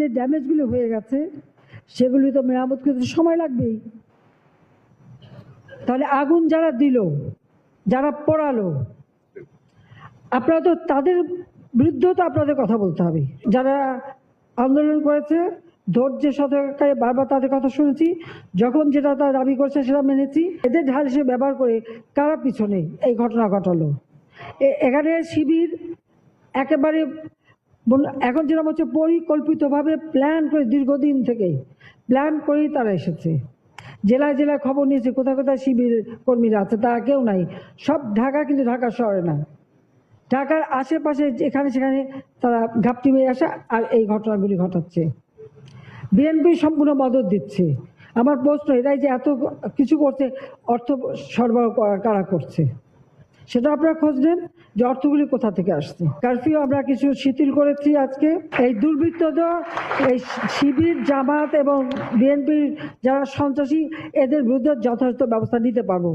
যে ড্যামেজগুলো হয়ে গেছে সেগুলি তো মেরামত করতে সময় লাগবেই। তাহলে আগুন যারা দিল, যারা পড়ালো, আপনারা তো তাদের বিরুদ্ধেও তো আপনাদের কথা বলতে হবে। যারা আন্দোলন করেছে, ধৈর্যের সাথে বারবার তাদের কথা শুনেছি, যখন যেটা তারা দাবি করছে সেটা মেনেছি। এদের ঢাল হিসেবে ব্যবহার করে কারা পিছনে এই ঘটনা ঘটালো? এখানে শিবির একেবারে এখন যেরকম হচ্ছে, পরিকল্পিতভাবে প্ল্যান করে দীর্ঘদিন থেকে প্ল্যান করেই তারা এসেছে। জেলায় জেলায় খবর নিয়েছে, কোথায় কোথায় শিবির কর্মীরা আছে, তারা কেউ নাই। সব ঢাকা কিন্তু ঢাকা শহরে না। ঢাকার আশেপাশে যেখানে সেখানে তারা ঘাপটি মেরে আসে আর এই ঘটনাগুলি ঘটাচ্ছে। বিএনপি সম্পূর্ণ মদত দিচ্ছে। আমার প্রশ্ন এরাই যে এত কিছু করছে, অর্থ সরবরাহ করা- কারা করছে? সেটা আপনারা খোঁজ নেন যে অর্থগুলি কোথা থেকে আসছে। কারফিউ আমরা কিছু শিথিল করেছি আজকে। এই দুর্বৃত্তদের এই শিবির, জামাত এবং বিএনপির যারা সন্ত্রাসী, এদের বিরুদ্ধে যথাযথ ব্যবস্থা নিতে পারব।